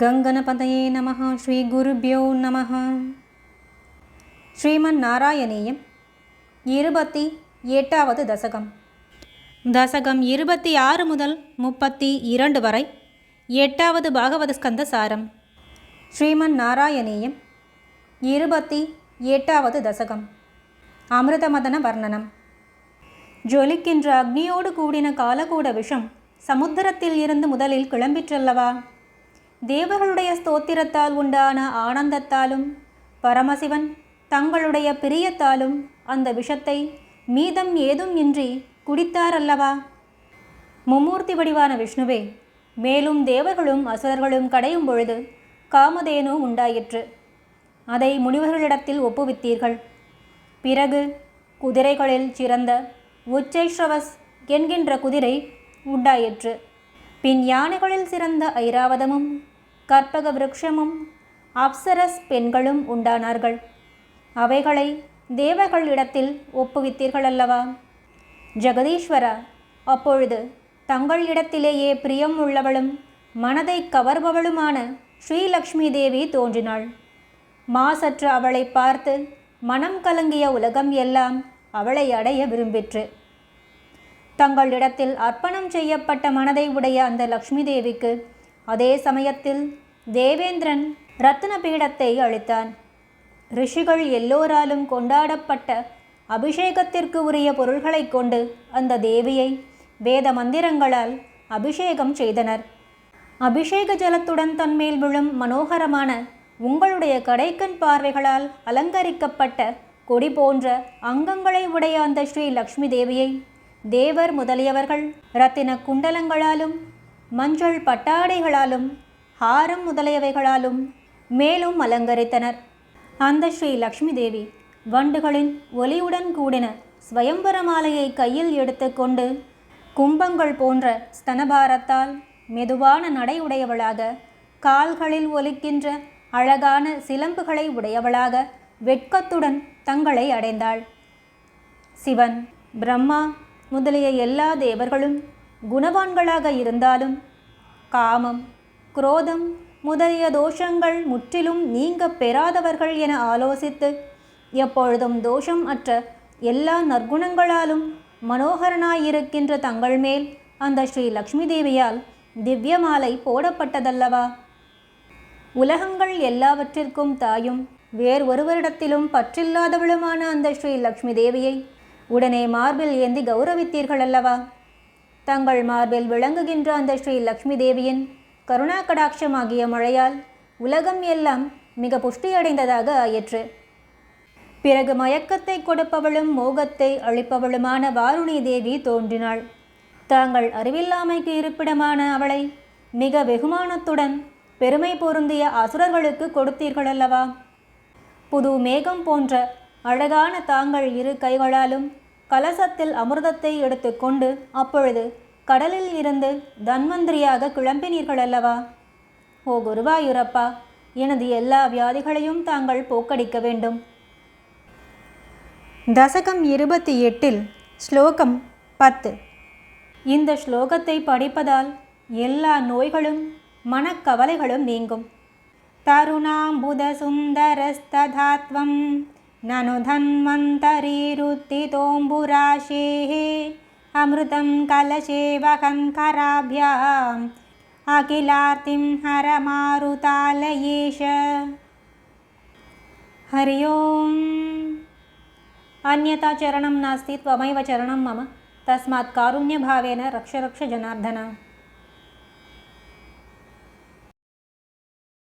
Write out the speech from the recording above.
கங்கனபதயே நம ஸ்ரீ குருபியோ நம ஸ்ரீமன் நாராயணேயம் இருபத்தி எட்டாவது தசகம். தசகம் இருபத்தி ஆறு முதல் முப்பத்தி இரண்டு வரை எட்டாவது பாகவத ஸ்கந்த சாரம். ஸ்ரீமன் நாராயணேயம் இருபத்தி எட்டாவது தசகம். அமிர்தமதன வர்ணனம். ஜொலிக்கின்ற அக்னியோடு கூடின காலகூட விஷம் சமுத்திரத்தில் இருந்து முதலில் கிளம்பிற்றல்லவா? தேவர்களுடைய ஸ்தோத்திரத்தால் உண்டான ஆனந்தத்தாலும் பரமசிவன் தங்களுடைய பிரியத்தாலும் அந்த விஷத்தை மீதம் ஏதும் இன்றி குடித்தாரல்லவா? மும்மூர்த்தி வடிவான விஷ்ணுவே மேலும் தேவர்களும் அசுரர்களும் கடையும் பொழுது காமதேனு உண்டாயிற்று. அதை முனிவர்களிடத்தில் ஒப்புவித்தீர்கள். பிறகு குதிரைகளில் சிறந்த உச்சைஸ்ரவஸ் என்கின்ற குதிரை உண்டாயிற்று. பின் யானைகளில் சிறந்த ஐராவதமும் கற்பக விருட்சமும் அப்சரஸ் பெண்களும் உண்டானார்கள். அவைகளை தேவர்களிடத்தில் ஒப்புவித்தீர்கள் அல்லவா ஜெகதீஸ்வரா அப்பொழுது தங்கள் இடத்திலேயே பிரியம் உள்ளவளும் மனதை கவர்பவளுமான ஸ்ரீலக்ஷ்மி தேவி தோன்றினாள். மாசற்று அவளை பார்த்து மனம் கலங்கிய உலகம் எல்லாம் அவளை அடைய விரும்பிற்று. தங்களிடத்தில் அர்ப்பணம் செய்யப்பட்ட மனதை உடைய அந்த லக்ஷ்மி தேவிக்கு அதே சமயத்தில் தேவேந்திரன் ரத்ன பீடத்தை அளித்தான். ரிஷிகள் எல்லோராலும் கொண்டாடப்பட்ட அபிஷேகத்திற்கு உரிய பொருள்களைக் கொண்டு அந்த தேவியை வேத மந்திரங்களால் அபிஷேகம் செய்தனர். அபிஷேக ஜலத்துடன் தன்மேல் விழும் மனோகரமான உங்களுடைய கடைக்கண் பார்வைகளால் அலங்கரிக்கப்பட்ட கொடி போன்ற அங்கங்களை உடைய அந்த ஸ்ரீ லக்ஷ்மி தேவியை தேவர் முதலியவர்கள் ரத்தின குண்டலங்களாலும் மஞ்சள் பட்டாடைகளாலும் ஹாரம் முதலியவைகளாலும் மேலும் அலங்கரித்தனர். அந்த ஸ்ரீ லக்ஷ்மி தேவி வண்டுகளின் ஒலியுடன் கூடின ஸ்வயம்பர மாலையை கையில் எடுத்துக்கொண்டு கும்பங்கள் போன்ற ஸ்தனபாரத்தால் மெதுவான நடையுடையவளாக கால்களில் ஒலிக்கின்ற அழகான சிலம்புகளை உடையவளாக வெட்கத்துடன் தங்களை அடைந்தாள். சிவன் பிரம்மா முதலிய எல்லா தேவர்களும் குணவான்களாக இருந்தாலும் காமம் குரோதம் முதலிய தோஷங்கள் முற்றிலும் நீங்க பெறாதவர்கள் என ஆலோசித்து எப்பொழுதும் தோஷம் அற்ற எல்லா நற்குணங்களாலும் மனோகரனாயிருக்கின்ற தங்கள் மேல் அந்த ஸ்ரீ லக்ஷ்மி தேவியால் திவ்யமாலை போடப்பட்டதல்லவா? உலகங்கள் எல்லாவற்றிற்கும் தாயும் வேறு ஒருவரிடத்திலும் பற்றில்லாதவளுமான அந்த ஸ்ரீ லக்ஷ்மி தேவியை உடனே மார்பில் ஏந்தி கௌரவித்தீர்கள் அல்லவா தங்கள் மார்பில் விளங்குகின்ற அந்த ஸ்ரீ லக்ஷ்மி தேவியின் கருணா கடாட்சமாகிய மழையால் உலகம் எல்லாம் மிக புஷ்டியடைந்ததாக ஆயிற்று. பிறகு மயக்கத்தை கொடுப்பவளும் மோகத்தை அளிப்பவளுமான வாருணி தேவி தோன்றினாள். தாங்கள் அறிவில்லாமைக்கு இருப்பிடமான அவளை மிக வெகுமானத்துடன் பெருமை பொருந்திய அசுரர்களுக்கு கொடுத்தீர்களல்லவா? புது மேகம் போன்ற அழகான தாங்கள் இரு கைகளாலும் கலசத்தில் அமிர்தத்தை எடுத்துக்கொண்டு அப்பொழுது கடலில் இருந்து தன்வந்திரியாக கிளம்பினீர்கள் அல்லவா? ஓ குருவாயூரப்பா எனது எல்லா வியாதிகளையும் தாங்கள் போக்கடிக்க வேண்டும். தசகம் இருபத்தி எட்டில் ஸ்லோகம் பத்து. இந்த ஸ்லோகத்தை படிப்பதால் எல்லா நோய்களும் மனக்கவலைகளும் நீங்கும். தருணாம்புத சுந்தரஸ்ததாத்வம் நனு धन्वन्तरीरुत्थितोऽम्बुराशेः अमृतं कलशेवहं कराभ्याम् अखिलार्तिं हरमारुतालयेश। हरि ओम्। अन्यथा चरणं नास्ति त्वमैव चरणं मम। तस्मात् कारुण्यभावेन रक्ष रक्ष जनार्दन